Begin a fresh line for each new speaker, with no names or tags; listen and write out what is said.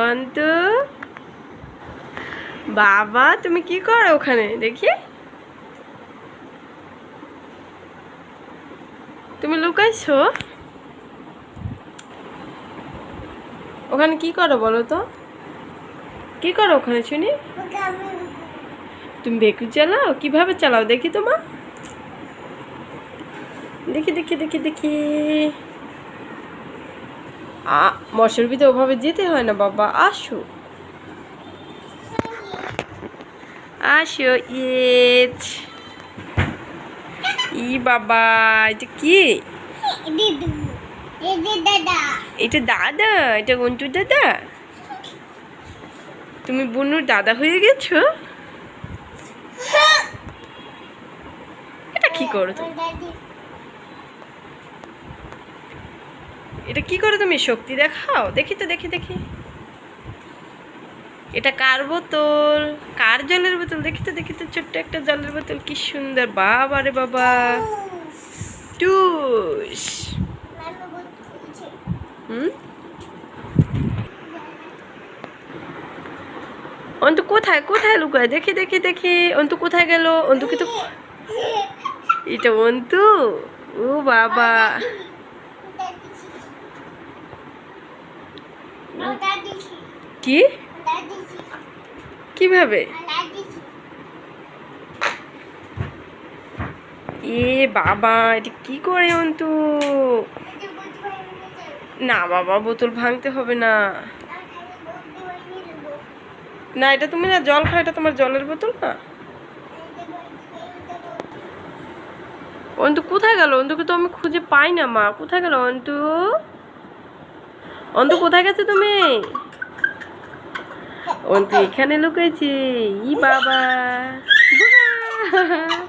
অন্তু? বাবা, তুমি কি করো ওখানে? দেখি। তুমি লুকাইছো? ওখানে কি করো বলো তো? কি করো ওখানে, শুনি? তুমি বেকু চালাও? কীভাবে চালাও? দেখি তোমা দেখি দেখি দেখি দেখি। আ মশার ভিতরে ওভাবে যেতে হয় না বাবা। আসো। আসো ইয়েচ ই বাবা এটা কি? এটা দাদা এটা গন্টুর দাদা? তুমি বুনুর দাদা হয়ে গেছো? এটা কি করো তুমি? এটা কি করে তুমি শক্তি দেখাও? দেখি তো দেখি দেখি। এটা কার বোতল? কার জলের বোতল? দেখি তো দেখি তো ছোট্ট একটা জলের বোতল। কি সুন্দর। বাবা রে বাবা। টুস। হুম? অন্তু কোথায়? কোথায় লুকায়? দেখি দেখি দেখি। অন্তু কোথায় গেল? অন্তু কি তো এটা অন্তু? ও বাবা। কি? কীভাবে? এ বাবা, এটা কি করে অন্তু? না বাবা, বোতল ভাঙতে হবে না। না, এটা তুমি না জল খাও, এটা তোমার জলের বোতল না? অন্তু কোথায় গেল? অন্তুকে তো আমি খুঁজে পাই না, মা। কোথায় গেল অন্তু? অন্তু কোথায় গেছে তুমি? অন্তু এখানে লুকাইছে ই বাবা!